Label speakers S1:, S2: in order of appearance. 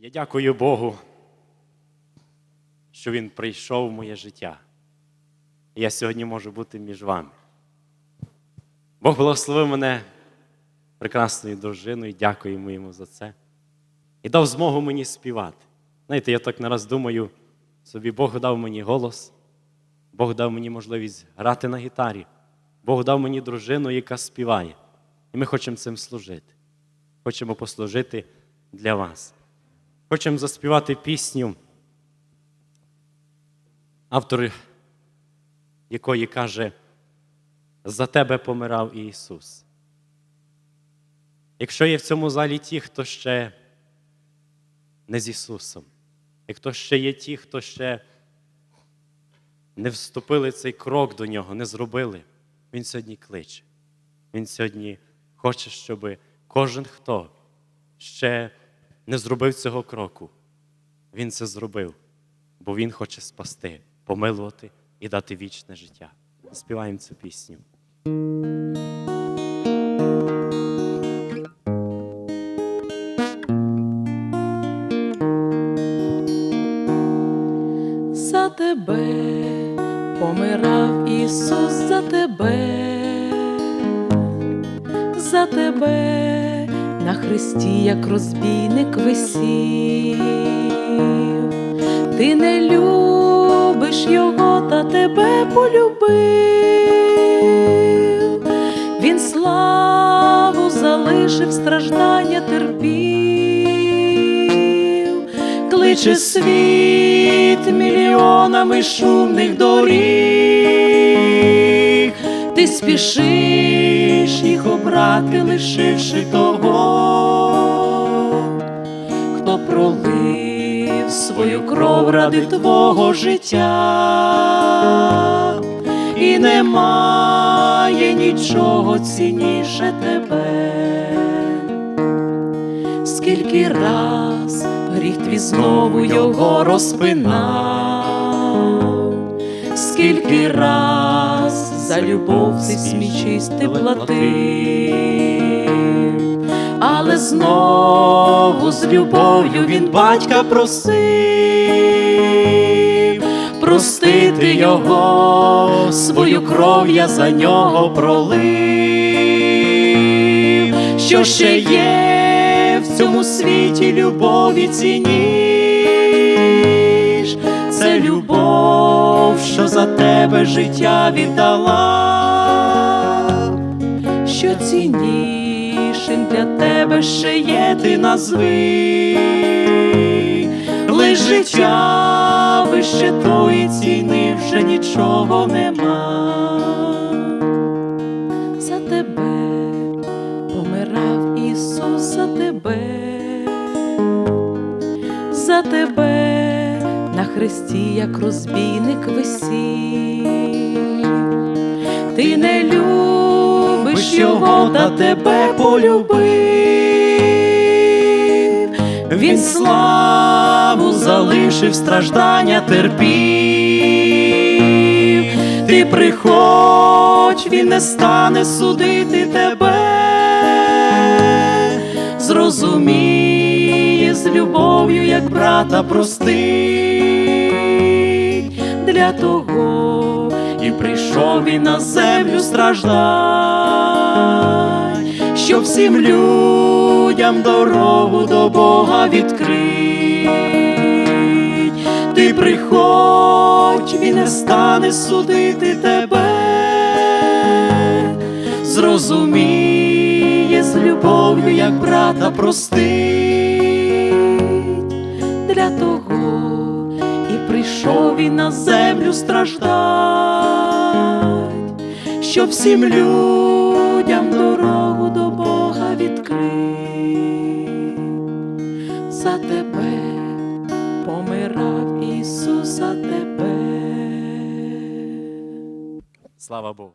S1: Я дякую Богу, що Він прийшов в моє життя. Я сьогодні можу бути між вами. Бог благословив мене прекрасною дружиною, дякуємо йому за це. І дав змогу мені співати. Знаєте, я так нараз думаю, собі Бог дав мені голос, Бог дав мені можливість грати на гітарі, Бог дав мені дружину, яка співає. І ми хочемо цим служити. Хочемо послужити для вас. Хочемо заспівати пісню, автор якої каже, за тебе помирав Ісус. Якщо є в цьому залі ті, хто ще не з Ісусом, хто ще є ті, хто ще не вступили цей крок до Нього, не зробили, Він сьогодні кличе. Він сьогодні хоче, щоб кожен, хто ще не зробив цього кроку, він це зробив, бо Він хоче спасти, помилувати і дати вічне життя. Співаємо цю пісню.
S2: За тебе помирав Ісус за тебе, за тебе на хресті, як розбійник висів. Ти не любиш його, та тебе полюбив. Він славу залишив, страждання терпів, кличе світ мільйонами шумних доріг. Ти спішиш їх обрати, лишивши того, пролив свою кров ради твого життя, і немає нічого цінніше тебе. Скільки раз гріх твій знову його розпинав, скільки раз за любов цей свій чистий платив, але знову з любов'ю він батька просив, простити його, свою кров я за нього пролив, що ще є в цьому світі любові цінніш, це любов, що за тебе життя віддала, що ціннішим для тебе ще є, ти назви, лиш життя вище тої ціни вже нічого нема. За тебе помирав Ісус за тебе, за тебе на хресті, як розбійник висів. Ти не любиш його, та тебе полюбив. Він славу залишив, страждання терпів. Ти приходь, він не стане судити тебе, зрозуміє з любов'ю, як брата простить для того, і прийшов він на землю страждань, щоб всім людям дорогу до Бога відкрить. Ти приходь, він не стане судити тебе, зрозуміє з любов'ю, як брата простить. Для того, і прийшов він на землю страждать, щоб всім людям дорогу до Бога відкрив, За тебе помирав Ісус за тебе.
S1: Слава Богу!